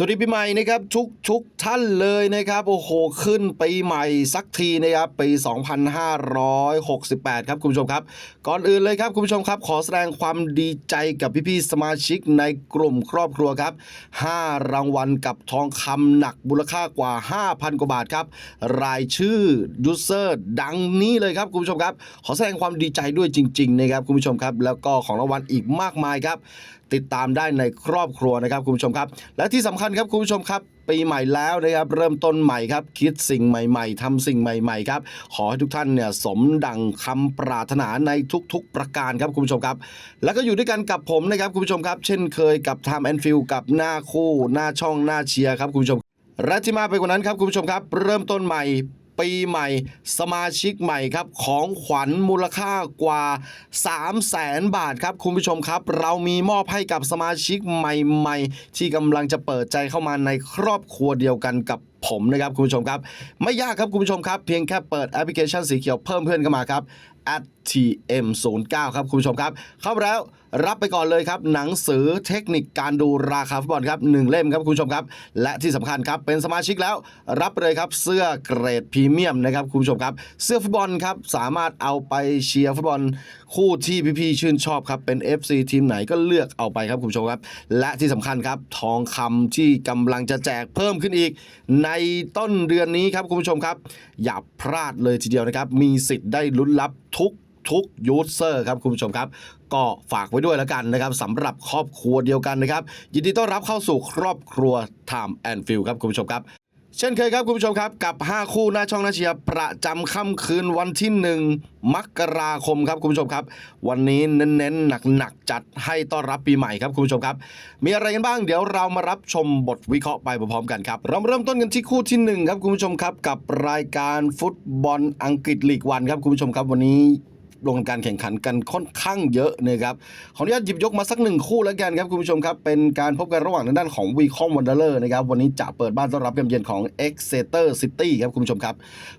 สวัสดีปีใหม่นะครับทุกทุกท่านเลยนะครับโอ้โหขึ้นปีใหม่สักทีนะครับปี 2568 ครับคุณผู้ชมครับ ก่อนอื่นเลยครับคุณผู้ชมครับ ขอแสดงความดีใจกับพี่ๆสมาชิกในกลุ่มครอบครัวครับ 5 รางวัลกับทองคำหนักมูลค่ากว่า 5,000 กว่าบาทครับ รายชื่อยูเซอร์ดังนี้เลยครับคุณผู้ชมครับ ขอแสดงความดีใจด้วยจริง ๆ นะครับคุณผู้ชมครับ แล้วก็ของรางวัลอีกมากมายครับ ติดตามได้ในครอบครัวนะครับคุณผู้ชมครับ และที่สำคัญครับคุณผู้ชมครับ ปีใหม่แล้วนะครับเริ่มต้นใหม่ครับ คิดสิ่งใหม่ ๆทำสิ่งใหม่ ๆ ครับ ขอให้ทุกท่านเนี่ยสมดังคำปรารถนาในทุกๆ ประการครับคุณผู้ชมครับ แล้วก็อยู่ด้วยกันกับผมนะครับคุณผู้ชมครับ เช่นเคยกับ Time and Feel กับหน้าคู่ หน้าช่องหน้าเชียร์ครับคุณผู้ชมและที่มาไปกว่านั้นครับคุณผู้ชมครับ เริ่มต้นใหม่ ปีใหม่ สมาชิกใหม่ครับของขวัญมูลค่ากว่า 3 0 0แสนบาทครับคุณผู้ชมครับ เรามีมอบให้กับสมาชิกใหม่ ๆ ที่กำลังจะเปิดใจเข้ามาในครอบครัวเดียวกันกับผมนะครับคุณผู้ชมครับ ไม่ยากครับคุณผู้ชมครับ เพียงแค่เปิดแอปพลิเคชันสีเขียวเพิ่มเพื่อนเข้ามาครับ @tm09 ครับคุณผู้ชมครับ เข้ามาแล้วรับไปก่อนเลยครับหนังสือเทคนิคการดูราคาฟุตบอลครับหนึ่งเล่มครับคุณผู้ชมครับ และที่สำคัญครับเป็นสมาชิกแล้ว รับเลยครับเสื้อเกรดพรีเมียมนะครับคุณผู้ชมครับ เสื้อฟุตบอลครับสามารถเอาไปเชียร์ฟุตบอลคู่ที่พี่ๆชื่นชอบครับเป็น FC ทีมไหนก็เลือกเอาไปครับคุณผู้ชมครับ และที่สำคัญครับทองคำที่กำลังจะแจกเพิ่มขึ้นอีก ในต้นเดือนนี้ครับคุณผู้ชมครับ อย่าพลาดเลยทีเดียวนะครับมีสิทธิ์ได้ลุ้นรับทุก ทุกยูเซอร์ครับคุณผู้ชมครับก็ฝากไว้ด้วยแล้วกันนะครับสำหรับครอบครัวเดียวกันนะครับ ยินดีต้อนรับเข้าสู่ครอบครัว Time and Feel ครับคุณผู้ชมครับเช่นเคยครับคุณผู้ชมครับ กับ 5 คู่หน้าช่องหน้าเชียร์ประจำค่ำคืนวันที่ 1 มกราคมครับคุณผู้ชมครับ วันนี้เน้นๆหนักๆจัดให้ต้อนรับปีใหม่ครับคุณผู้ชมครับ มีอะไรกันบ้างเดี๋ยวเรามารับชมบทวิเคราะห์ไปพร้อมๆกันครับเราเริ่มต้นกันที่คู่ที่หนึ่งครับคุณผู้ชมครับ กับรายการฟุตบอลอังกฤษลีกวันครับคุณผู้ชมครับวันนี้ ลงการแข่งขันกันค่อนข้างเยอะนะครับขออนุญาตหยิบยกมาสักหนึ่งคู่แล้วกันครับคุณผู้ชมครับ เป็นการพบกันระหว่างทางด้านของวีคอมวันเดอร์นะครับวันนี้จะเปิดบ้านต้อนรับเกมเยือนของ Exeter City ครับคุณผู้ชมครับ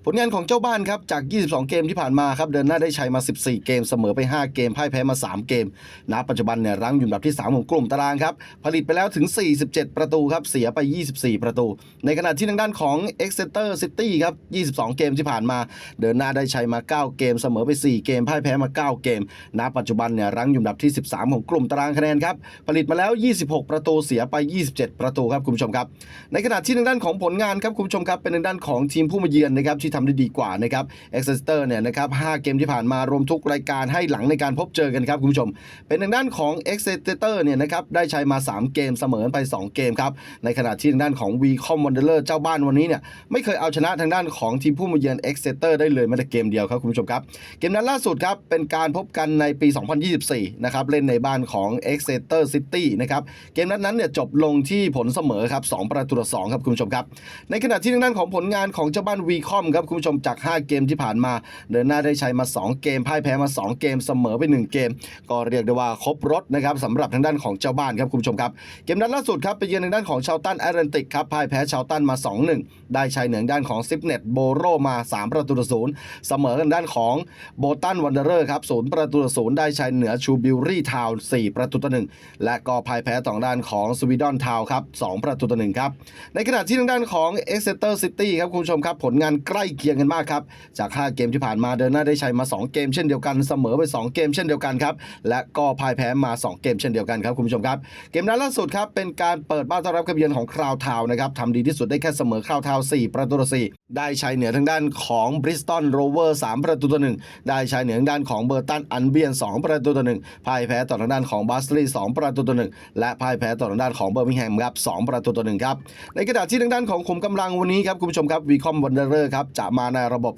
ผลงานของเจ้าบ้านครับจาก 22 เกมที่ผ่านมาครับเดินหน้าได้ชัยมา 14 เกมเสมอไป 5 เกมพ่ายแพ้มา 3 เกมณปัจจุบันเนี่ยรั้งอยู่อันดับที่ 3 ของกลุ่มตารางครับผลิตไปแล้วถึง 47 ประตูครับเสียไป 24 ประตู ในขณะที่ทางด้านของ Exeter City ครับ22 เกมที่ผ่านมา เดินหน้าได้ชัยมา 9 เกมเสมอไป 4 เกมพ่ายแพ้มา 9 เกม ณ ปัจจุบันเนี่ยรั้งอยู่อันดับที่ 13 ของกลุ่มตารางคะแนนครับ ผลิตมาแล้ว 26 ประตูเสียไป 27 ประตูครับคุณผู้ชมครับ ในขณะที่ทางด้านของผลงานครับคุณผู้ชมครับเป็นทางด้านของทีมผู้มาเยือนนะครับที่ทำได้ดีกว่านะครับ Exeter เตอร์เนี่ยนะครับ5เกมที่ผ่านมารวมทุกรายการให้หลังในการพบเจอกันครับคุณผู้ชม เป็นทางด้านของ Exeter เตอร์เนี่ยนะครับได้ใชัยมา 3 เกมเสมอไป 2 เกมครับในขณะที่ทางด้านของ v c o m Wanderer เจ้าบ้านวันนี้เนี่ยไม่เคยเอาชนะทางด้านของทีมผู้มาเยือน Exeter ได้เลยแม้แต่เกมเดียวครับคุณผู้ชมครับเกมนั้นล่าสุดครับ เป็นการพบกันในปี 2024 นะครับ เล่นในบ้านของ Exeter City นะครับ เกมนั้นนั้นเนี่ยจบลงที่ผลเสมอครับ 2 ประตูต่อ2ครับ คุณผู้ชมครับ ในขณะที่ทางด้านของผลงานของเจ้าบ้าน v c o m ครับ คุณผู้ชมจาก 5 เกมที่ผ่านมา เดินหน้าได้ใชัยมา 2 เกมพ่ายแพ้มา 2 เกมเสมอไป 1 เกม ก็เรียกได้ว่าครบรถนะครับสำหรับทางด้านของเจ้าบ้านครับคุณผู้ชมครับ เกมนัดล่าสุดครับไปเยือนทางด้านของชาวตันแอตแลนติกครับพ่ายแพ้ชาวตันมา 2-1 ได้ใชัยเหนือด้านของซิปเน็ตโบโรมา 3 ประตูต่อศูนย์เสมอกันด้านของโบตันวันเดอร์ครับศูนย์ประตูต่อศูนย์ได้ชัยเหนือชูบิลรี่ทาวน์4ประตูต่อหนึ่งและก็พ่ายแพ้ต่างด้านของสวีดอนทาวน์ครับ2ประตูต่อหนึ่งครับในขณะที่ทางด้านของเอ็กเซเตอร์ซิตี้ครับคุณผู้ชมครับผลงานใกล้เคียงกันมากครับจาก 5 เกมที่ผ่านมาเดินหน้าได้ชัยมา 2 เกมเช่นเดียวกันเสมอไป 2 เกมเช่นเดียวกันครับและก็พ่ายแพ้มา 2 เกมเช่นเดียวกันครับคุณผู้ชมครับเกมนัดล่าสุดครับเป็นการเปิดบ้านต้อนรับกับเยือนของคราวทาวนะครับทำดีที่สุดได้แค่เสมอคราวทาว4ประตูต่อ4ได้ชัยเหนือทางด้านของบริสตันโรเวอร์3ประตูต่อ1ได้ชัยเหนือทางด้านของเบอร์ตันอันเบียน 2 ประตูต่อ1พ่ายแพ้ต่อทางด้านของบัสลี2ประตูต่อ1และพ่ายแพ้ต่อทางด้านของเบอร์มิงแฮมครับ2ประตูต่อ1ครับในขณะดาษที่ทางด้านของขุมกำลังวันนี้ครับคุณผู้ชมครับวีคอมวันเดอร์ครับจะมาในระบบ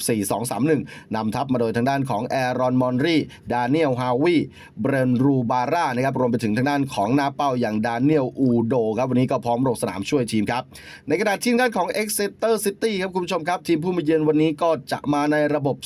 4-2-3-1 นำทัพมาโดยทางด้านของแอรอนมอนรีดานิเอลฮาวีเบรนรูบาร่านะครับรวมไปถึงทางด้านของนาเป้าอย่างดานิเอลอูโดครับวันนี้ก็พร้อมลงสนามช่วยทีมครับในขณะที่ทางด้านของ Exeter City ครับคุณผู้ชมครับทีมผู้มาเยือนวันนี้ก็จะมาในระบบ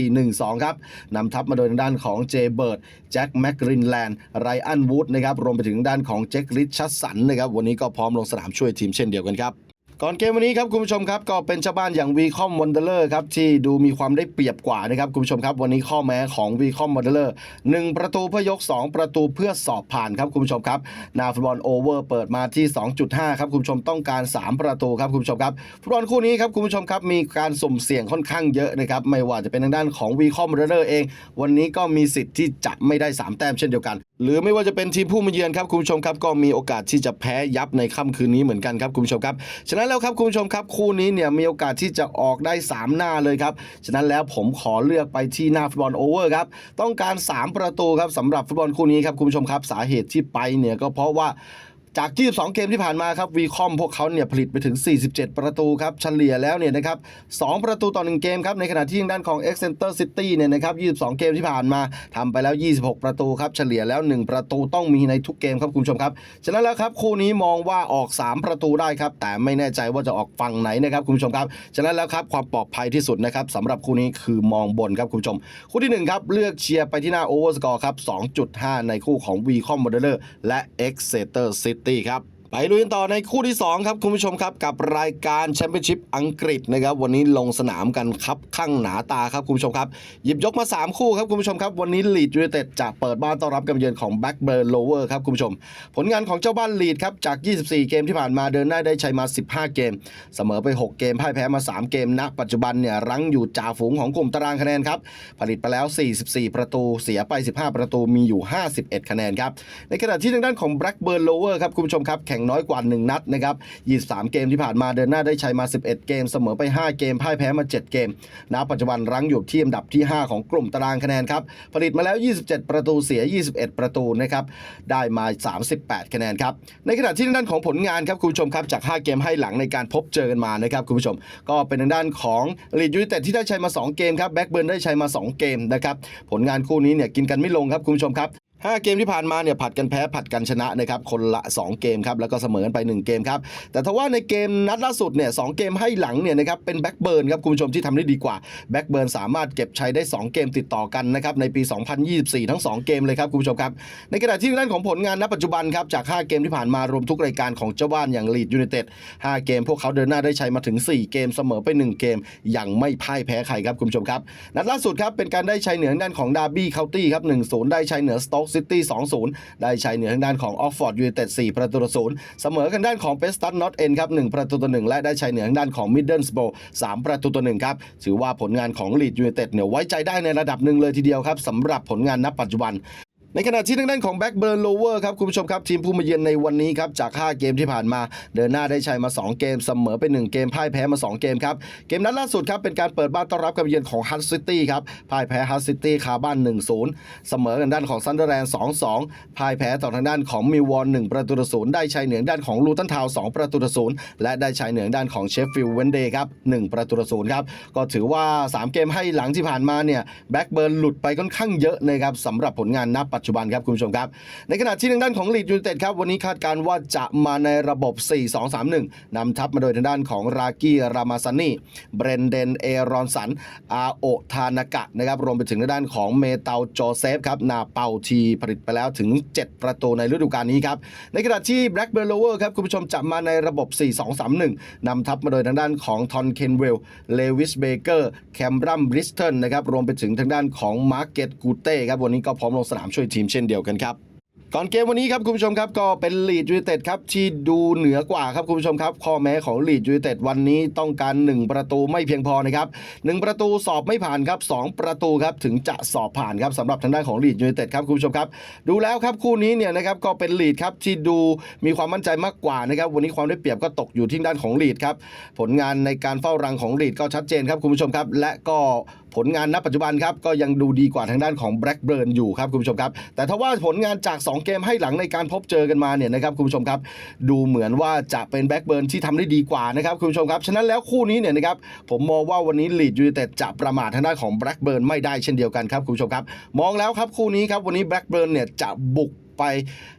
3-4-1-2 ครับนำทัพมาโดยทางด้านของเจเบิร์ดแจ็คแมคกรินแลนด์ไรอันวูดนะครับรวมไปถึงด้านของแจ็คริชชัสสันนะครับวันนี้ก็พร้อมลงสนามช่วยทีมเช่นเดียวกันครับ ก่อนเกมวันนี้ครับคุณผู้ชมครับก็เป็นเจ้าบ้านอย่างวีคอมวันเดอร์ครับที่ดูมีความได้เปรียบกว่านะครับคุณผู้ชมครับวันนี้ข้อแม้ของวีคอมวันเดอร์หนึ่งประตูเพื่อยก 2 ประตูเพื่อสอบผ่านครับคุณผู้ชมครับนาฟุตบอลโอเวอร์เปิดมาที่ 2.5 ครับคุณผู้ชมต้องการ 3 ประตูครับคุณผู้ชมครับฟุตบอลคู่นี้ครับคุณผู้ชมครับมีการสุ่มเสี่ยงค่อนข้างเยอะนะครับไม่ว่าจะเป็นทางด้านของวีคอมวันเดอร์เอง วันนี้ก็มีสิทธิ์ที่จะไม่ได้ 3 แต้มเช่นเดียวกัน หรือไม่ว่าจะเป็นทีมผู้มาเยือนครับคุณผู้ชมครับก็มีโอกาสที่จะแพ้ยับในค่ำคืนนี้เหมือนกันครับคุณผู้ชมครับฉะนั้นแล้วครับคุณผู้ชมครับคู่นี้เนี่ยมีโอกาสที่จะออกได้ 3 หน้าเลยครับ ฉะนั้นแล้วผมขอเลือกไปที่หน้าฟุตบอลโอเวอร์ครับ ต้องการ 3 ประตูครับสำหรับฟุตบอลคู่นี้ครับคุณผู้ชมครับสาเหตุที่ไปเนี่ยก็เพราะว่า จาก 22 เกมที่ผ่านมาครับวีคอมพวกเขาเนี่ยผลิตไปถึง 47 ประตูครับเฉลี่ยแล้วเนี่ยนะครับ 2 ประตูต่อ 1 เกมครับในขณะที่ทางด้านของ e x c e n t e r City เนี่ยนะครับ 22 เกมที่ผ่านมาทำไปแล้ว 26 ประตูครับเฉลี่ยแล้ว 1 ประตูต้องมีในทุกเกมครับคุณผู้ชมครับ ฉะนั้นแล้วครับคู่นี้มองว่าออก 3 ประตูได้ครับแต่ไม่แน่ใจว่าจะออกฝั่งไหนนะครับคุณผู้ชมครับ ฉะนั้นแล้วครับความปลอดภัยที่สุดนะครับสำหรับคู่นี้คือมองบนครับคุณผู้ชม คู่ที่หนึ่งครับเลือกเชียร์ไปที่หน้าโอเวอร์สกอร์ครับ2.5 ในคู่ของ v c o m m o d e r และ Exeter City ครับ ไปลุยกันต่อในคู่ที่ 2 ครับ คุณผู้ชมครับ กับรายการแชมเปี้ยนชิพอังกฤษนะครับ วันนี้ลงสนามกันครับข้างหนาตาครับ คุณผู้ชมครับ หยิบยกมา 3 คู่ครับ คุณผู้ชมครับ วันนี้ลีดยูไนเต็ดจะเปิดบ้านต้อนรับการเยือนของแบ็กเบิร์นโลเวอร์ครับคุณผู้ชม ผลงานของเจ้าบ้านลีดครับ จาก 24 เกมที่ผ่านมาเดินหน้าได้ชัยมา 15 เกม เสมอไป 6 เกมพ่ายแพ้มา 3 เกมณปัจจุบันเนี่ยรั้งอยู่จ่าฝูงของกลุ่มตารางคะแนนครับผลิตไปแล้ว 44 ประตูเสียไป 15 ประตูมีอยู่ 51 คะแนนครับในขณะที่ทางด้านของแบ็กเบิร์นโลเวอร์ครับคุณผู้ชมครับแข่งน้อยกว่า 1 นัดนะครับ23 เกมที่ผ่านมาเดินหน้าได้ชัยมา 11 เกม เสมอไป 5 เกมพ่ายแพ้มา 7 เกมณปัจจุบันรั้งอยู่ที่อันดับที่ 5 ของกลุ่มตารางคะแนนครับผลิตมาแล้ว 27 ประตูเสีย 21 ประตูนะครับได้มา 38 คะแนนครับในขณะที่ด้านของผลงานครับคุณผู้ชมครับจาก 5 เกมให้หลังในการพบเจอกันมานะครับคุณผู้ชม ก็เป็นทางด้านของลีดยูไนเต็ดที่ได้ชัยมา 2 เกมครับแบ็กเบิร์นได้ชัยมา 2 เกมนะครับผลงานคู่นี้เนี่ยกินกันไม่ลงครับคุณผู้ชมครับ 5 เกมที่ผ่านมาเนี่ยผัดกันแพ้ผัดกันชนะนะครับคนละ 2 เกมครับแล้วก็เสมอกันไป 1 เกมครับแต่ทว่าในเกมนัดล่าสุดเนี่ยสเกมให้หลังเนี่ยนะครับเป็นแบ็กเบิร์นครับคุณผู้ชมที่ทำได้ดีกว่าแบ็กเบิร์นสามารถเก็บชัยได้ 2 เกมติดต่อกันนะครับในปี 2024 ทั้ง 2 เกมเลยครับคุณผู้ชมครับในขณะที่ด้านของผลงานณปัจจุบันครับจาก 5 เกมที่ผ่านมารวมทุกรายการของเจ้าบ้านอย่างลีดยูไนเต็ด5เกมพวกเขาเดินหน้าได้ชัยมาถึง 4 เกมเสมอไป 1 เกมยังไม่พ่ายแพ้ใครครับคุณผู้ชมครับนัดล่าสุดครับเป็นการได้ชัยเหนือด้านของดาร์บี้เคาน์ตี้ครับ1-0ได้ชัยเหนือสโต๊กซิตี้2-0 ได้ใช้เหนือทางด้านของออกฟอร์ดยูไนเต็ด4ประตูต่อศูนย์เสมอกันด้านของเปสตันนอตเอ็นครับ1ประตูต่อหนึ่งและได้ใช้เหนือทางด้านของมิดเดิลสโบ3ประตูต่อหนึ่งครับถือว่าผลงานของลีดยูไนเต็ดเนี่ยไว้ใจได้ในระดับหนึ่งเลยทีเดียวครับสำหรับผลงานณปัจจุบัน ในขณะที่ทางด้านของแบ็กเบิร์นโลเวอร์ครับคุณผู้ชมครับทีมผู้มาเยือนในวันนี้ครับจาก 5 เกมที่ผ่านมา เดินหน้าได้ชัยมา 2 เกมเสมอไป 1 เกมพ่ายแพ้มา 2 เกมครับ เกมนัดล่าสุดครับเป็นการเปิดบ้านต้อนรับการเยือนของฮัตซิตี้ครับพ่ายแพ้ฮัตซิตี้คาบ้าน 1-0 เสมอกันด้านของซันเดอร์แลนด์2-2 พ่ายแพ้ต่อทางด้านของมิววอน1ประตูต่อศูนย์ได้ชัยเหนือด้านของลูตันทาว2ประตูต่อศูนย์และได้ชัยเหนือด้านของเชฟฟิลด์เวนเดย์ครับ1ประตูต่อศูนย์ครับก็ถือว่า 3 เกมให้หลังที่ผ่านมาเนี่ยแบ็กเบิร์นหลุดไปค่อนข้างเยอะนะครับสำหรับผลงานณปัจจุบันครับคุณผู้ชมครับ ในขณะที่ทางด้านของลีดยูเต็ดครับวันนี้คาดการณ์ว่าจะมาในระบบ 4-2-3-1 นำทัพมาโดยทางด้านของรากี้รามาซานี่เบรนเดนเอรอนสันอาโอทานากะนะครับรวมไปถึงทางด้านของเมเตาโจเซฟครับนาเปาทีผลิตไปแล้วถึง 7 ประตูในฤดูกาลนี้ครับในขณะที่แบล็กเบอร์โลเวอร์ครับคุณผู้ชมจะมาในระบบ 4-2-3-1 นำทัพมาโดยทางด้านของทอนเคนเวลเลวิสเบเกอร์แคมรัมบริสเทนนะครับรวมไปถึงทางด้านของมาร์เก็ตกูเต้ครับวันนี้ก็พร้อมลงสนามช่วยทีมเช่นเดียวกันครับ ก่อนเกมวันนี้ครับคุณผู้ชมครับก็เป็นลีดยูไนเต็ดครับที่ดูเหนือกว่าครับคุณผู้ชมครับข้อแม้ของลีดยูไนเต็ดวันนี้ต้องการ 1 ประตูไม่เพียงพอนะครับ1ประตูสอบไม่ผ่านครับ2ประตูครับถึงจะสอบผ่านครับสำหรับทางด้านของลีดยูไนเต็ดครับคุณผู้ชมครับดูแล้วครับคู่นี้เนี่ยนะครับก็เป็นลีดครับที่ดูมีความมั่นใจมากกว่านะครับวันนี้ความได้เปรียบก็ตกอยู่ที่ด้านของลีดครับผลงานในการเฝ้ารังของลีดก็ชัดเจนครับคุณผู้ชมครับ และก็ผลงานณปัจจุบันครับก็ยังดูดีกว่าทางด้านของแบล็กเบิร์นอยู่ครับคุณผู้ชมครับแต่ถ้าว่าผลงานจาก 2เกมให้หลังในการพบเจอกันมาเนี่ยนะครับคุณผู้ชมครับ ดูเหมือนว่าจะเป็นแบล็กเบิร์นที่ทำได้ดีกว่านะครับคุณผู้ชมครับฉะนั้นแล้วคู่นี้เนี่ยนะครับผมมองว่าวันนี้ลีดยูไนเต็ดจะประมาททางด้านของแบล็กเบิร์นไม่ได้เช่นเดียวกันครับคุณผู้ชมครับมองแล้วครับคู่นี้ครับวันนี้แบล็กเบิร์นเนี่ยจะบุก ไป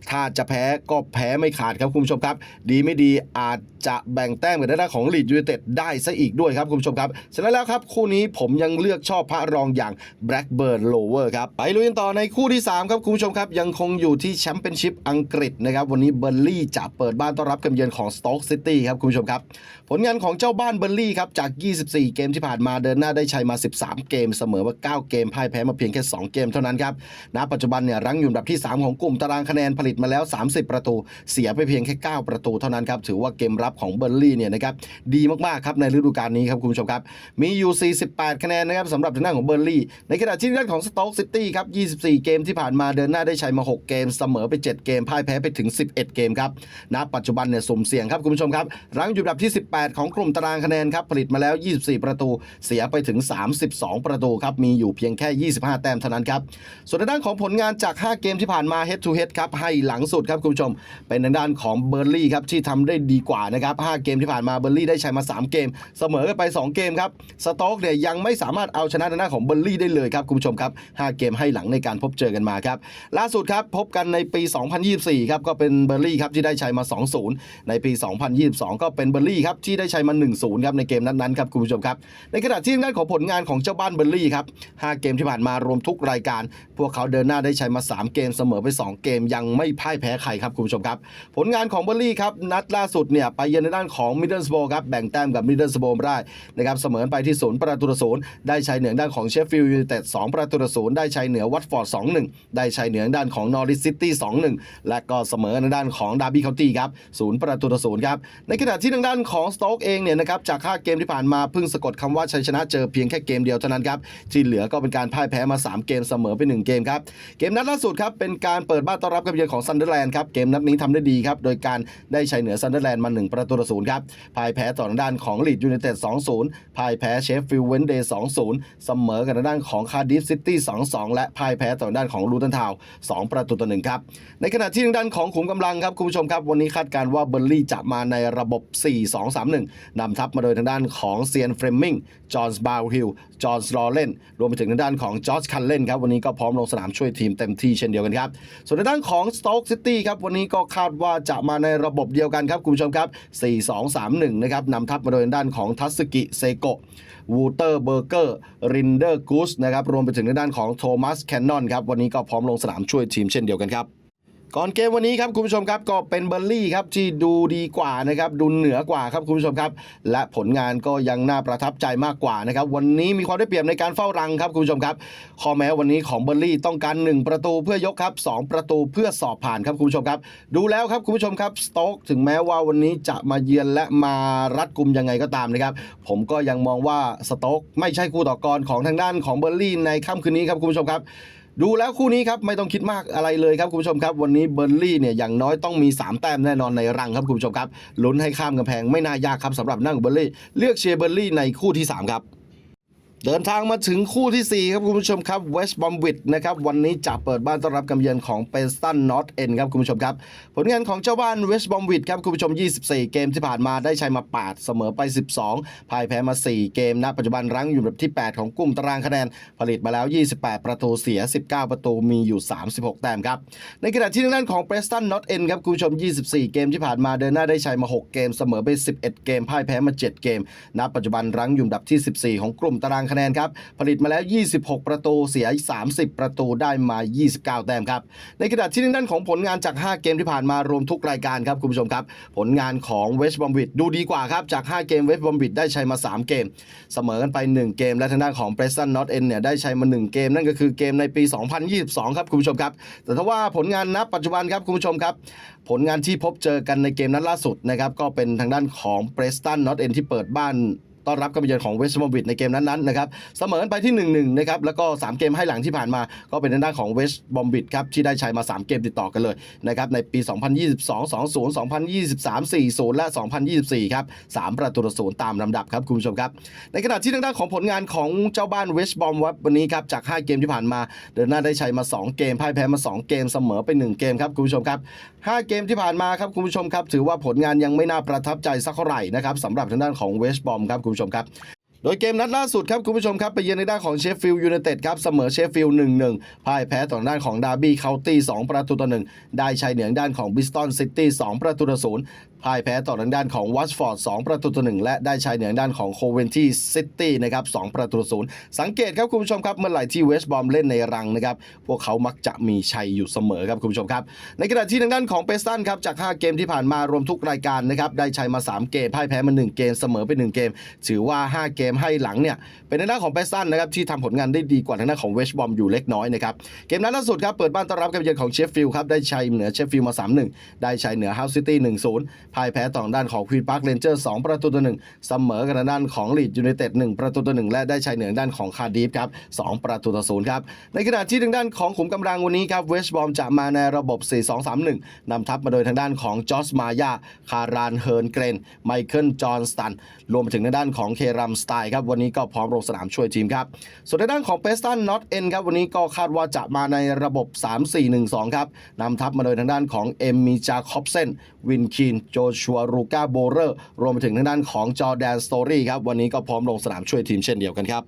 ถ้าจะแพ้ก็แพ้ไม่ขาดครับคุณผู้ชมครับ ดีไม่ดีอาจจะแบ่งแต้มกับด้านของลีดยู i นเต็ดได้ซะอีกด้วยครับคุณผู้ชมครับฉะนั้นแล้วครับคู่นี้ผมยังเลือกชอบพระรองอย่าง Blackburn Lower ครับไปลุยกันต่อในคู่ที่ 3 ครับคุณผู้ชมครับ ยังคงอยู่ที่แชมเปี้ยนชิพอังกฤษนะครับวันนี้เบอร์ลี่จะเปิดบ้านต้อนรับกับเยือนของ Stoke City ครับคุณผู้ชมครับ ผลงานของเจ้าบ้านเบอร์ลี่ครับจาก 24 เกมที่ผ่านมาเดินหน้าได้ชัยมา 13 เกมเสมอมา9เกมพ่ายแพ้มาเพียงแค่ 2 เกมเท่านั้นครับณปัจจุบันเนี่ยรั้งอยู่อันดับที่ 3 ของกลุ่มตารางคะแนนผลิตมาแล้ว 30 ประตู เสียไปเพียงแค่ 9 ประตูเท่านั้นครับ ถือว่าเกมรับของเบอร์ลี่เนี่ยนะครับดีมากๆครับในฤดูกาลนี้ครับคุณผู้ชมครับ มีอยู่ 48 คะแนนนะครับสำหรับทางด้านของเบอร์ลี่ ในขณะที่ด้านของสต็อกซิตี้ครับ 24 เกมที่ผ่านมาเดินหน้าได้ชัยมา 6 เกม เสมอไป 7 เกม พ่ายแพ้ไปถึง 11 เกมครับ ณ ปัจจุบันเนี่ยสมเสียงครับคุณผู้ชมครับ รั้งอยู่อันดับที่ 18 ของกลุ่มตารางคะแนนครับ ผลิตมาแล้ว 24 ประตู เสียไปถึง 32 ประตูครับ มีอยู่เพียงแค่ 25 แต้มเท่านั้นครับ ส่วนในด้านของผลงานจาก 5 เกมที่ผ่านมา head to head ครับให้หลังสุดครับคุณผู้ชม เป็นทางด้านของเบอร์ลี่ครับที่ทำได้ดีกว่านะครับ5เกมที่ผ่านมาเบอร์ลี่ได้ชัยมา 3 เกม เสมอกันไป 2 เกมครับสต็อกเนี่ยยังไม่สามารถเอาชนะทางด้านของเบอร์ลี่ได้เลยครับคุณผู้ชมครับ5เกมให้หลังในการพบเจอกันมาครับล่าสุดครับพบกันในปี 2024ครับก็เป็นเบอร์ลี่ครับที่ได้ชัยมา 2-0 ในปี 2022 ก็เป็นเบอร์ลี่ครับที่ได้ชัยมา 1-0ครับในเกมนั้นๆครับคุณผู้ชมครับในขณะที่ทางด้านของผลงานของเจ้าบ้านเบอร์ลี่ครับ5เกมที่ผ่านมารวมทุกรายการ พวกเขาเดินหน้าได้ชัยมา 3 เกมเสมอไป 2 เกมมยังไม่พ่ายแพ้ใครครับคุณผู้ชมครับ ผลงานของเบอร์ลี่ครับ นัดล่าสุดเนี่ยไปเยือนในด้านของมิดเดิลสโบครับ แบ่งแต้มกับมิดเดิลสโบได้นะครับเสมอไปที่ศูนย์ประตูต่อศูนย์ได้ชัยเหนือด้านของเชฟฟิลด์ยูไนเต็ด2ประตูต่อศูนย์ได้ชัยเหนือวัตฟอร์ด2-1ได้ชัยเหนือด้านของนอริสซิตี้2-1และก็เสมอในด้านของดาร์บี้เคาน์ตี้ครับศูนย์ประตูต่อศูนย์ครับในขณะที่ทางด้านของสโต๊กเองเนี่ยนะครับจาก5เกมที่ผ่านมาเพิ่งสะกดคำว่าชัยชนะเจอเพียงแค่เกมเดียวเท่านั้นครับที่เหลือก็เป็นการพ่ายแพ้มา 3 เกมเสมอไป 1 เกมครับเกมนัดล่าสุดครับเป็นการเปิดานต้อนรับกับเยือนของซันเดอร์แลนด์ครับเกมนัดนี้ทำได้ดีครับโดยการได้ชัยเหนือซันเดอร์แลนด์มา 1 ประตูต่อศูนย์ครับพ่ายแพ้ต่อทางด้านของลีดยูไนเต็ด2-0พ่ายแพ้เชฟฟิลด์เวนเดย์2-0 เสมอกับทางด้านของคาร์ดิฟซิตี้2-2 และพ่ายแพ้ต่อทางด้านของลูตันทาว2ประตูต่อหนึ่งครับในขณะที่ทางด้านของขุมกำลังครับคุณผู้ชมครับวันนี้คาดการณ์ว่าเบอร์ลี่จะมาในระบบ 4-2-3-1นำทัพมาโดยทางด้านของเซียนเฟรมมิงจอห์นส์บาวฮิลจอห์นส์ลอเรนรวมไปถึงทางด้านของจอร์จคันเลนครับวันนี้ก็พร้อมลงสนามช่วยทีมเต็มที่เช่นเดียวกันครับส่วนในด้านของสโต๊กซิตี้ครับวันนี้ก็คาดว่าจะมาในระบบเดียวกันครับคุณผู้ชมครับ 4-2-3-1 นะครับนำทัพมาโดยด้านของทัสกิเซโกวูเตอร์เบอร์เกอร์รินเดอร์กูสนะครับรวมไปถึงทางด้านของโทมัสแคนนอนครับวันนี้ก็พร้อมลงสนามช่วยทีมเช่นเดียวกันครับ ก่อนเกมวันนี้ครับคุณผู้ชมครับก็เป็นเบอร์ลี่ครับที่ดูดีกว่านะครับดูเหนือกว่าครับคุณผู้ชมครับ และผลงานก็ยังน่าประทับใจมากกว่านะครับวันนี้มีความได้เปรียบในการเฝ้ารังครับคุณผู้ชมครับข้อแม้วันนี้ของเบอร์ลี่ต้องการ 1 ประตูเพื่อยกครับ2ประตูเพื่อสอบผ่านครับคุณผู้ชมครับ ดูแล้วครับคุณผู้ชมครับสโต๊กถึงแม้ว่าวันนี้จะมาเยือนและมารัดกุมยังไงก็ตามนะครับผมก็ยังมองว่าสโต๊กไม่ใช่คู่ต่อกรของทางด้านของเบอร์ลี่ในค่ำคืนนี้ครับคุณผู้ชมครับ ดูแล้วคู่นี้ครับไม่ต้องคิดมากอะไรเลยครับคุณผู้ชมครับ วันนี้เบอร์ลี่เนี่ยอย่างน้อยต้องมี 3 แต้มแน่นอนในรังครับคุณผู้ชมครับลุ้นให้ข้ามกำแพงไม่น่ายากครับสำหรับนั่งเบอร์ลี่เลือกเชียร์เบอร์ลี่ในคู่ที่ 3 ครับ เดินทางมาถึงคู่ทีสี่ 4 ครับคุณผู้ชมครับเวสต์บอมวิดนะครับวันนี้จะเปิดบ้านต้อนรับกำเยือนของเปสตันนอตเอ็นครับคุณผู้ชมครับ ผลงานของเจ้าบ้านเวสต์บอมวิดครับคุณผู้ชม 24 เกมที่ผ่านมาได้ชัยมา 8 เสมอไป 12พ่ายแพ้มา 4 เกมณปัจจุบันรั้งอยู่อันดับที่ 8 ของกลุ่มตารางคะแนน ผลิตมาแล้ว 28 ประตูเสีย 19 ประตูมีอยู่ 36 แต้มครับในขณะที่ทางด้านของเปสตันนอตเอ็นครับคุณผู้ชม 24 เกมที่ผ่านมาเดินหน้าได้ชัยมา 6 เกม เสมอไป 11 เกมพ่ายแพ้มา 7เกมณปัจจุบันรั้งอยู่อันดับที่ 14 ของกลุ่มตารางคะแนนครับ ผลิตมาแล้ว 26 ประตูเสีย 30 ประตูได้มา 29 แต้มครับ ในขณะที่ทางด้านของผลงานจาก 5 เกมที่ผ่านมารวมทุกรายการครับคุณผู้ชมครับ ผลงานของเวสต์บอมวิดดูดีกว่าครับ จาก 5 เกมเวสต์บอมวิดได้ชัยมา 3 เกม เสมอกันไป 1 เกม และทางด้านของเ r รสตันนอตเอ็นเนี่ยได้ชัยมา 1 เกม นั่นก็คือเกมในปี 2022 ครับคุณผู้ชมครับ แต่ถ้าว่าผลงานณปัจจุบันครับคุณผู้ชมครับผลงานที่พบเจอกันในเกมนัดล่าสุดนะครับก็เป็นทางด้านของเ r รสตันนอตเอ็นที่เปิดบ้าน ต้อนรับการเยือนของเวสต์บอมวิดในเกมนั้นๆนะครับเสมอไปที่ 1-1 นะครับ แล้วก็ 3 เกมให้หลังที่ผ่านมาก็เป็นทางด้านของเวสต์บอมวิดครับ ที่ได้ชัยมา 3 เกมติดต่อกันเลยนะครับ ในปี 2022 20 2023 40 และ 2024 ครับ 3 ประตูต่อศูนย์ตามลำดับครับคุณผู้ชมครับ ในขณะที่ทางด้านของผลงานของเจ้าบ้านเวสต์บอมวันนี้ครับจาก 5 เกมที่ผ่านมา เดินหน้าได้ชัยมา 2 เกมพ่ายแพ้มา 2 เกมเสมอไป 1 เกมครับคุณผู้ชมครับ 5 เกมที่ผ่านมาครับคุณผู้ชมครับถือว่าผลงานยังไม่น่าประทับใจสักเท่าไหร่นะครับสำหรับทางด้านของเวสต์บอมครับคุณผู้ชมครับโดยเกมนัดล่าสุดครับคุณผู้ชมครับไปเยือนในด้านของเชฟฟิลด์ยูไนเต็ดครับเสมอเชฟฟิลด์หนึ่งหนึ่งพ่ายแพ้ต่อด้านของดาร์บี้เคาน์ตี้2ประตูต่อหนึ่งได้ชัยเหนือด้านของบิสตันซิตี้สองประตูต่อศูนย์ พ่ายแพ้ต่อทางด้านของวัตฟอร์ด2ประตูต่อ1และได้ชัยเหนือด้านของโคเวนที่ซิตี้นะครับ2ประตูต่อ0สังเกตครับคุณผู้ชมครับเมื่อไหร่ที่เวสต์บอมเล่นในรังนะครับพวกเขามักจะมีชัยอยู่เสมอครับคุณผู้ชมครับ ในขณะที่ทางด้านของเปสตันครับจาก 5 เกมที่ผ่านมารวมทุกรายการนะครับได้ชัยมา 3 เกมพ่ายแพ้มา 1 เกมเสมอไป 1 เกม ถือว่า 5 เกมให้หลังเนี่ยเป็นทางด้านของเปสตันนะครับที่ทำผลงานได้ดีกว่าทางด้านของเวสต์บอมอยู่เล็กน้อยนะครับเกมนัดล่าสุดครับเปิดบ้านต้อนรับการเยือนของเชฟฟิลด์ครับได้ชัยเหนือเชฟฟิลด์มา 3-1 ได้ชัยเหนือฮาส์ซิตี้1-0พ่ายแพ้ต่อทางด้านของควีนพาร์คเรนเจอร์2ประตูต่อ1เสมอกันด้านของลีดยูไนเต็ด1ประตูต่อ1และได้ชัยเหนือด้านของคาร์ดิฟครับ2ประตูต่อ0ครับในขณะที่ทางด้านของขุมกำลังวันนี้ครับเวสต์บอมจะมาในระบบ 4-2-3-1นำทัพมาโดยทางด้านของจอสมายาคารานเฮิร์นเกรน ไมเคิลจอห์นสตัน รวมไปถึงทางด้านของเครัมสไตล์ครับวันนี้ก็พร้อมลงสนามช่วยทีมครับ ส่วนทางด้านของเปสตันน็อตเอ็นครับวันนี้ก็คาดว่าจะมาในระบบ 3-4-1-2 ครับนำทัพมาโดยทางด้านของเอมมิจาคอปเซนวินคีนโจชัวรูกาโบเรอร์ รวมไปถึงทางด้านของจอแดนสโตรี่ครับ วันนี้ก็พร้อมลงสนามช่วยทีมเช่นเดียวกันครับ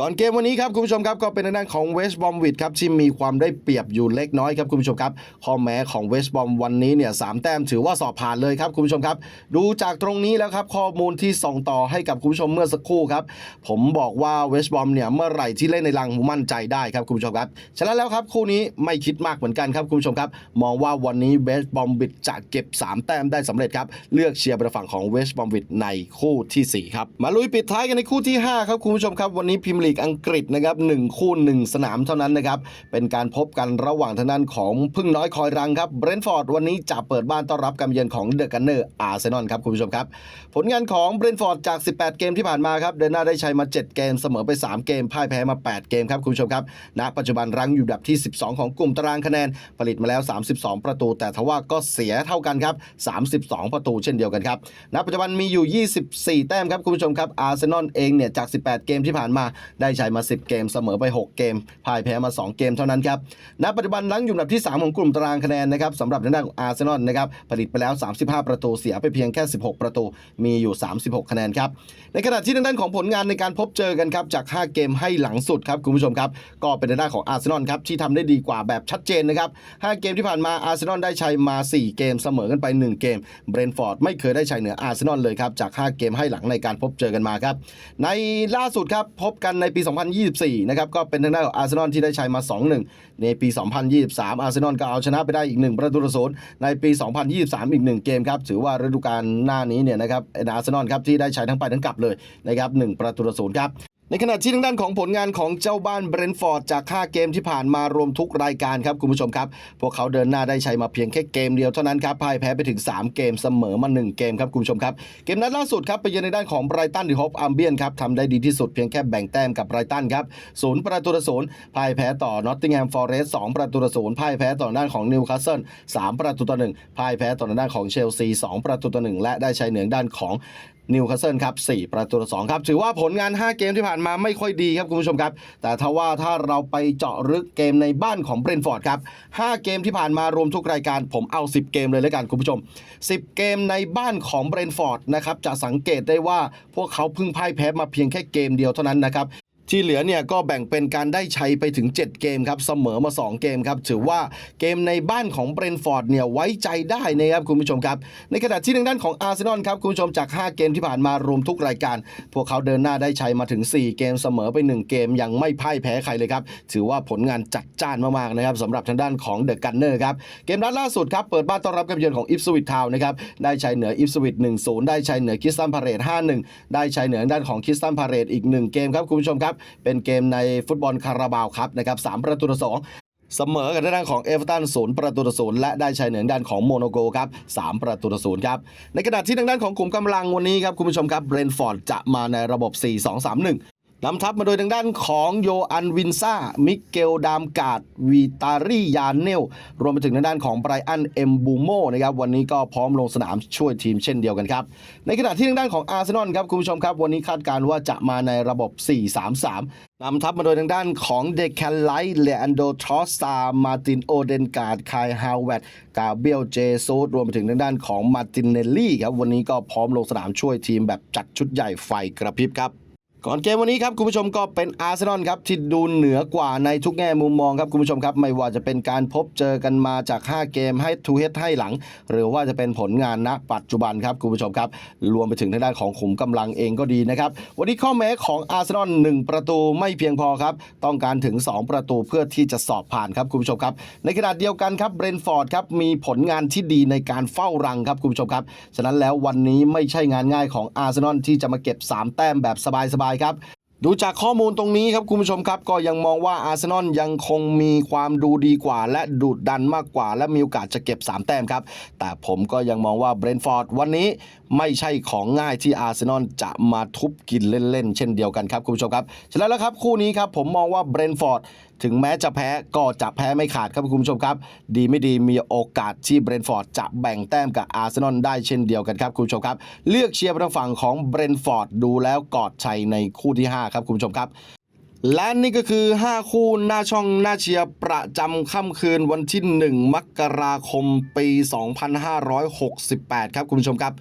ก่อนเกมวันนี้ครับคุณผู้ชมครับก็เป็นทางด้านของเวสต์บอมวิดครับที่มีความได้เปรียบอยู่เล็กน้อยครับคุณผู้ชมครับข้อแม้ของเวสต์บอมวันนี้เนี่ยสามแต้มถือว่าสอบผ่านเลยครับคุณผู้ชมครับ ดูจากตรงนี้แล้วครับข้อมูลที่ส่งต่อให้กับคุณผู้ชมเมื่อสักครู่ครับผมบอกว่าเวสต์บอมเนี่ยเมื่อไหร่ที่เล่นในรังมั่นใจได้ครับคุณผู้ชมครับฉะนั้นแล้วครับคู่นี้ไม่คิดมากเหมือนกันครับคุณผู้ชมครับมองว่าวันนี้เวสต์บอมวิดจะเก็บ 3 แต้มได้สำเร็จครับเลือกเชียร์ไปฝั่งของเวสต์บอมวิดในคู่ที่ 4 ครับมาลุยปิดท้ายกันในคู่ที่ห้าครับคุณผู้ชมครับวันนี้พรีเมียร์ลีกอังกฤษนะครับหนึ่งคู่หนึ่งสนามเท่านั้นนะครับเป็นการพบกันระหว่างทางด้านของพึ่งน้อยคอยรังครับเบรนท์ฟอร์ดวันนี้จะเปิดบ้านต้อนรับการเยือนของเดอะกันเนอร์อาร์เซนอลครับคุณผู้ชมครับ ผลงานของเบรนท์ฟอร์ดจาก 18 เกมที่ผ่านมาครับเดินหน้าได้ชัยมา 7 เกมเสมอไป 3 เกมพ่ายแพ้มา 8 เกมครับคุณผู้ชมครับณปัจจุบันรั้งอยู่ดับที่ 12 ของกลุ่มตารางคะแนนผลิตมาแล้ว 32 ประตู แต่ทว่าก็เสียเท่ากันครับ 32 ประตูเช่นเดียวกันครับณปัจจุบันมีอยู่ 24 แต้มครับคุณผู้ชมครับอาร์เซนอลเองเนี่ยจาก 18 เกมที่ผ่านมาได้ชัยมา 10 เกมเสมอไป 6 เกมพ่ายแพ้มา 2 เกมเท่านั้นครับณปัจจุบันรั้งอยู่อันดับที่ 3 ของกลุ่มตารางคะแนนนะครับสำหรับทางด้านของอาร์เซนอลนะครับผลิตไปแล้ว 35 ประตูเสียไปเพียงแค่ 16 ประตูมีอยู่ 36 คะแนนครับในขณะที่ทางด้านของผลงานในการพบเจอกันครับจาก 5 เกมให้หลังสุดครับคุณผู้ชมครับก็เป็นทางด้านของอาร์เซนอลครับที่ทำได้ดีกว่าแบบชัดเจนนะครับ 5 เกมที่ผ่านมาอาร์เซนอลได้ชัยมา 4 เกมเสมอกันไป 1 เกมเบรนท์ฟอร์ดไม่เคยได้ชัยเหนืออาร์เซนอลเลยครับจาก 5 เกมให้หลังในการพบเจอกันมาครับในล่าสุดครับพบกันในปี 2024 นะครับ ก็เป็นทางด้านของอาร์เซนอลที่ได้ชัยมา 2-1 ในปี 2023 อาร์เซนอลก็เอาชนะไปได้อีก 1 ประตูต่อศูนย์ในปี 2023 อีก 1 เกมครับ ถือว่าฤดูกาลหน้านี้เนี่ยนะครับอาร์เซนอลครับที่ได้ชัยทั้งไปทั้งกลับเลยนะครับ1ประตูต่อศูนย์ครับ ในขณะที่ทางด้านของผลงานของเจ้าบ้านเบรนฟอร์ดจาก5เกมที่ผ่านมารวมทุกรายการครับคุณผู้ชมครับ พวกเขาเดินหน้าได้ใชัยมาเพียงแค่เกมเดียวเท่านั้นครับพ่ายแพ้ไปถึง 3 เกมเสมอมา 1 เกมครับคุณผู้ชมครับ เกมนัดล่าสุดครับไปเยือนในด้านของไบรตันดิฮอปอัมเบียนครับทำได้ดีที่สุดเพียงแค่แบ่งแต้มกับไบรตันครับศูนย์ประตูต่อศูนย์พ่ายแพ้ต่อนอตติงแฮมฟอร์เรสต์สองประตูต่อศูนย์พ่ายแพ้ต่อด้านของนิวคาสเซิลสามประตูต่อหนึ่งพ่ายแพ้ต่อด้านของเชลซีสองประตูต่อหนึ่งและได้ใชัยเหนือด้านของ นิวคาสเซิลครับ4ประตูต่อ2ครับ ถือว่าผลงาน 5 เกมที่ผ่านมาไม่ค่อยดีครับคุณผู้ชมครับ แต่ถ้าว่าถ้าเราไปเจาะลึกเกมในบ้านของเบรนฟอร์ดครับ 5 เกมที่ผ่านมารวมทุกรายการผมเอา 10 เกมเลยแล้วกันคุณผู้ชม 10 เกมในบ้านของเบรนฟอร์ดนะครับจะสังเกตได้ว่าพวกเขาเพิ่งพ่ายแพ้มาเพียงแค่เกมเดียวเท่านั้นนะครับ ที่เหลือเนี่ยก็แบ่งเป็นการได้ชัยไปถึง 7 เกมครับเสมอมา 2 เกมครับถือว่าเกมในบ้านของเบรนฟอร์ดเนี่ยไว้ใจได้นะครับคุณผู้ชมครับ ในขณะที่ทางด้านของอาร์เซนอลครับคุณผู้ชมจาก 5 เกมที่ผ่านมารวมทุกรายการ พวกเขาเดินหน้าได้ชัยมาถึง 4 เกมเสมอไป 1 เกมยังไม่พ่ายแพ้ใครเลยครับถือว่าผลงานจัดจ้านมากๆนะครับสำหรับทางด้านของเดอะกันเนอร์ครับเกมนัดล่าสุดครับเปิดบ้านต้อนรับการเยือนของอิฟสวิตทาวนะครับได้ชัยเหนืออิฟสวิต1-0ได้ชัยเหนือคิสตันพาเรต5-1ได้ชัยเหนือด้านของคิสตันพาเรตอีก 1 เกมครับคุณผู้ชมครับเป็นเกมในฟุตบอลคาราบาวครับนะครับ3ประตูต่อสองเสมอกับทางด้านของเอเวอร์ตันศูนย์ประตูต่อศูนย์และได้ชัยเหนือด้านของโมโนโกครับสามประตูต่อศูนย์ครับ ในขณะที่ทางด้านของกลุ่มกำลังวันนี้ครับคุณผู้ชมครับเบรนท์ฟอร์ดจะมาในระบบ 4-2-3-1 นำทัพมาโดยทางด้านของโยอันวินซ่ามิเกลดามกาดวีตารียานเนล รวมไปถึงทางด้านของไบรอันเอมบูโมนะครับ วันนี้ก็พร้อมลงสนามช่วยทีมเช่นเดียวกันครับ ในขณะที่ทางด้านของอาร์เซนอลครับ คุณผู้ชมครับ วันนี้คาดการณ์ว่าจะมาในระบบ 4-3-3นำทัพมาโดยทางด้านของเดคแคนไลท์เลอันโดทรอสตามาตินโอเดนการ์ดคายฮาวเวตกาเบียลเจซูสรวมไปถึงทางด้านของมาตินเนลลี่ครับ วันนี้ก็พร้อมลงสนามช่วยทีมแบบจัดชุดใหญ่ไฟกระพริบครับ ก่อนเกมวันนี้ครับคุณผู้ชมก็เป็นอาร์เซนอลครับที่ดูเหนือกว่าในทุกแง่มุมมองครับคุณผู้ชมครับ ไม่ว่าจะเป็นการพบเจอกันมาจาก 5 เกมให้ทูเฮดให้หลัง หรือว่าจะเป็นผลงานณปัจจุบันครับคุณผู้ชมครับรวมไปถึงทางด้านของขุมกำลังเองก็ดีนะครับ วันนี้ข้อแม้ของอาร์เซนอล1ประตูไม่เพียงพอครับ ต้องการถึง 2 ประตูเพื่อที่จะสอบผ่านครับคุณผู้ชมครับ ในขณะเดียวกันครับเบรนท์ฟอร์ดครับมีผลงานที่ดีในการเฝ้ารังครับคุณผู้ชมครับฉะนั้นแล้ววันนี้ไม่ใช่งานง่ายของอาร์เซนอลที่จะมาเก็บสามแต้มแบบสบายๆครับดูจากข้อมูลตรงนี้ครับคุณผู้ชมครับก็ยังมองว่าอาร์เซนอลยังคงมีความดูดีกว่า และดูดดันมากกว่า และมีโอกาสจะเก็บ 3 แต้มครับ แต่ผมก็ยังมองว่าเบรนท์ฟอร์ดวันนี้ไม่ใช่ของง่ายที่อาร์เซนอลจะมาทุบกินเล่นๆ เช่นเดียวกันครับคุณผู้ชมครับฉะนั้นแล้วครับคู่นี้ครับผมมองว่าเบรนท์ฟอร์ด ถึงแม้จะแพ้ก็จะแพ้ไม่ขาดครับคุณผู้ชมครับ ดีไม่ดีมีโอกาสที่เบรนฟอร์ดจะแบ่งแต้มกับอาร์เซนอลได้เช่นเดียวกันครับคุณผู้ชมครับ เลือกเชียร์ไปทางฝั่งของเบรนฟอร์ดดูแล้วกอดชัยในคู่ที่ 5 ครับคุณผู้ชมครับและนี่ก็คือ 5 คู่หน้าช่องหน้าเชียร์ประจำค่ำคืนวันที่ 1 มกราคมปี 2568 ครับคุณผู้ชมครับ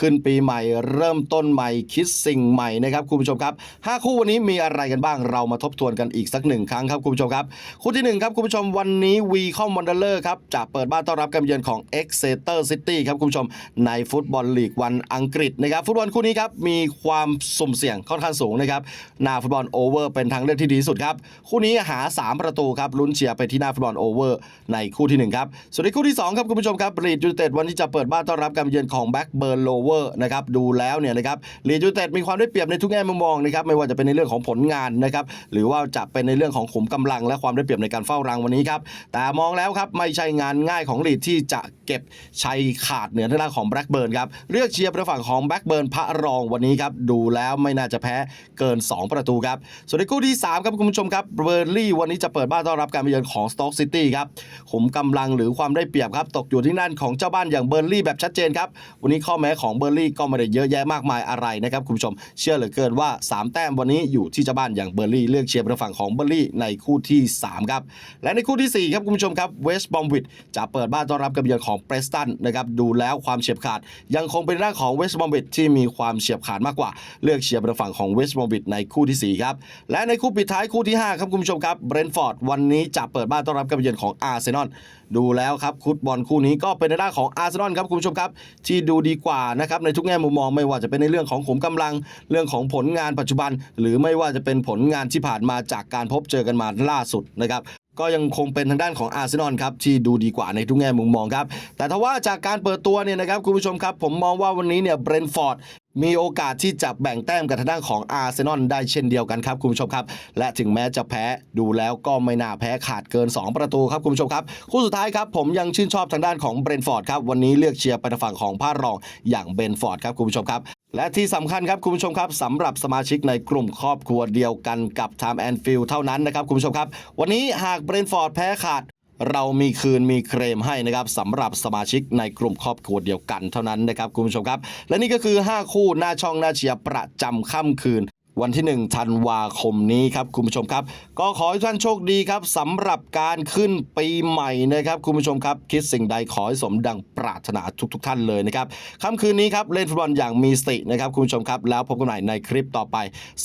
ขึ้นปีใหม่ เริ่มต้นใหม่คิดสิ่งใหม่นะครับคุณผู้ชมครับ 5 คู่วันนี้มีอะไรกันบ้างเรามาทบทวนกันอีกสักหนึ่งครั้งครับคุณผู้ชมครับ คู่ที่ 1 ครับคุณผู้ชมวันนี้วีคอมวันเดอร์ครับจะเปิดบ้านต้อนรับการเยือนของ Exeter City ครับคุณผู้ชมในฟุตบอลลีกวันอังกฤษนะครับฟุตบอลคู่นี้ครับมีความสุ่มเสี่ยงค่อนข้างสูงนะครับหน้าฟุตบอลโอเวอร์เป็นทางเลือกที่ดีที่สุดครับคู่นี้หา 3 ประตูครับลุ้นเชียร์ไปที่หน้าฟุตบอลโอเวอร์ในคู่ที่1ครับส่วนในคู่ที่2ครับคุณผู้ชมครับลีดยูไนเต็ดวันนี้จะเปิดบ้านต้อนรับการเยือนของแบ็กเบิร์นโลเวอร์นะครับดูแล้วเนี่ยนะครับลีดยูเต็ดมีความได้เปรียบในทุกแง่มุมมองนะครับไม่ว่าจะเป็นในเรื่องของผลงานนะครับหรือว่าจะเป็นในเรื่องของขุมกำลัง และความได้เปรียบในการเฝ้ารังวันนี้ครับแต่มองแล้วครับไม่ใช่งานง่ายของลีดที่จะเก็บชัยขาดเหนือทางด้านของแบล็กเบิร์นครับเลือกเชียร์ปทางฝั่งของแบล็กเบิร์นพระรองวันนี้ครับดูแล้วไม่น่าจะแพ้เกิน 2 ประตูครับส่วนในคู่ที่3ครับคุณผู้ชมครับเบอร์ลี่วันนี้จะเปิดบ้านต้อนรับการมาเยือนของสต็อกซิตี้ครับขุมกำลังหรือความได้เปรียบครับตกอยู่ที่นั่นของเจ้าบ้านอย่างเบอร์ลี่แบบชัดเจนครับวันนี้ข้อแม้ของเบอร์ลี่ก็ไม่ได้เยอะแยะมากมายอะไรนะครับคุณผู้ชมเชื่อเหลือเกินว่า 3 แต้มวันนี้อยู่ที่เจ้าบ้านอย่างเบอร์ลี่เลือกเชียร์ปทางฝั่งของเบอร์ลี่ในคู่ที่ 3 ครับ และในคู่ทีสี่ 4 ครับคุณผู้ชมครับเวสต์บอมวิดจะเปิดบ้านต้อนรับการเยือนของเปรสตันนะครับดูแล้วความเฉียบขาด ยังคงเป็นร่างของเวสต์บอมวิดที่มีความเฉียบขาดมากกว่า เลือกเชียร์ปทางฝั่งของเวสต์บอมวิดในคู่ทีสี่ 4 ครับ และในคู่ปิดท้ายคู่ที่ 5 ครับคุณผู้ชมครับเบรนท์ฟอร์ดวันนี้จะเปิดบ้านต้อนรับการเยือนของอาร์เซนอลดูแล้วครับฟุตบอลคู่นี้ก็เป็นในด้านของอาร์เซนอลครับคุณผู้ชมครับที่ดูดีกว่านะครับในทุกแง่มุมมองไม่ว่าจะเป็นในเรื่องของขุมกำลังเรื่องของผลงานปัจจุบัน หรือไม่ว่าจะเป็นผลงานที่ผ่านมาจากการพบเจอกันมาล่าสุดนะครับ ก็ยังคงเป็นทางด้านของอาร์เซนอลครับที่ดูดีกว่าในทุกแง่มุมมองครับ แต่ถ้าว่าจากการเปิดตัวเนี่ยนะครับคุณผู้ชมครับ ผมมองว่าวันนี้เนี่ยเบรนท์ฟอร์ดมีโอกาสที่จะแบ่งแต้มกับทางด้านของอาร์เซนอลได้เช่นเดียวกันครับคุณผู้ชมครับ และถึงแม้จะแพ้ดูแล้วก็ไม่น่าแพ้ขาดเกิน 2 ประตูครับคุณผู้ชมครับ คู่สุดท้ายครับผมยังชื่นชอบทางด้านของเบรนท์ฟอร์ดครับวันนี้เลือกเชียร์ไปทางฝั่งของผ้ารองอย่างเบรนท์ฟอร์ดครับคุณผู้ชมครับ และที่สำคัญครับคุณผู้ชมครับสำหรับสมาชิกในกลุ่มครอบครัวเดียวกันกับ Time and Field เท่านั้นนะครับคุณผู้ชมครับ วันนี้หากเบรนฟอร์ดแพ้ขาดเรามีคืนมีเครมให้นะครับสำหรับสมาชิกในกลุ่มครอบครัวเดียวกันเท่านั้นนะครับคุณผู้ชมครับ และนี่ก็คือ 5 คู่หน้าช่องหน้าเชียร์ประจำค่ำคืน วันที่ 1 ธันวาคมนี้ครับคุณผู้ชมครับ ก็ขอให้ท่านโชคดีครับสำหรับการขึ้นปีใหม่นะครับคุณผู้ชมครับ คิดสิ่งใดขอให้สมดังปรารถนาทุกๆทท่านเลยนะครับค่ำคืนนี้ครับเล่นฟุตบอลอย่างมีสตินะครับคุณผู้ชมครับ แล้วพบกันใหม่ในคลิปต่อไป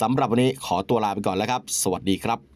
สำหรับวันนี้ขอตัวลาไปก่อนแล้วครับ สวัสดีครับ